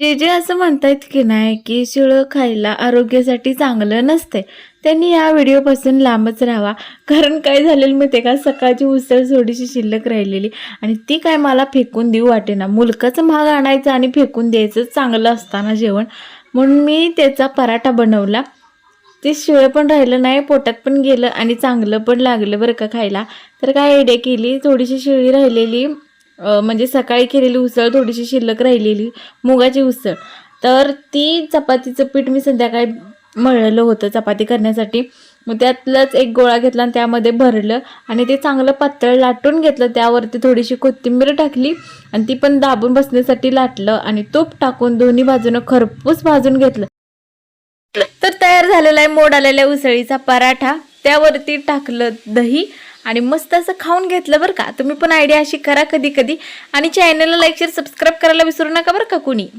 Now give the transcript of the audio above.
जे जे असं म्हणतायत की नाही की शिळं खायला आरोग्यासाठी चांगलं नसते त्यांनी या व्हिडिओपासून लांबच राहावा. कारण काय झालेलं माहिती आहे का? सकाळची उसळ थोडीशी शिल्लक राहिलेली आणि ती काय मला फेकून देऊ वाटेना. मुलकाचं महाग आणायचं आणि फेकून द्यायचं चांगलं असताना जेवण. म्हणून मी त्याचा पराठा बनवला. ते शिळं पण राहिलं नाही पोटात पण गेलं आणि चांगलं पण लागलं बरं का खायला. तर काय आयडिया केली? थोडीशी शिळी राहिलेली. म्हणजे सकाळी केलेली उसळ थोडीशी शिल्लक राहिलेली मुगाची उसळ. तर ती चपातीचं पीठ मी संध्याकाळी मळलं होतं चपाती करण्यासाठी. मग त्यातलंच एक गोळा घेतला आणि त्यामध्ये भरलं आणि ते चांगलं पातळ लाटून घेतलं. त्यावरती थोडीशी कोथिंबीर टाकली आणि ती पण दाबून बसण्यासाठी लाटलं आणि तूप टाकून दोन्ही बाजूनं खरपूस भाजून घेतलं. तर तयार झालेला आहे मोड आलेल्या उसळीचा पराठा. त्यावरती टाकलं दही आणि मस्त असं खाऊन घेतलं बरं का. तुम्ही पण आयडिया अशी करा कधी कधी आणि चॅनलला लाईक शेअर सबस्क्राईब करायला विसरू नका बरं का कुणी.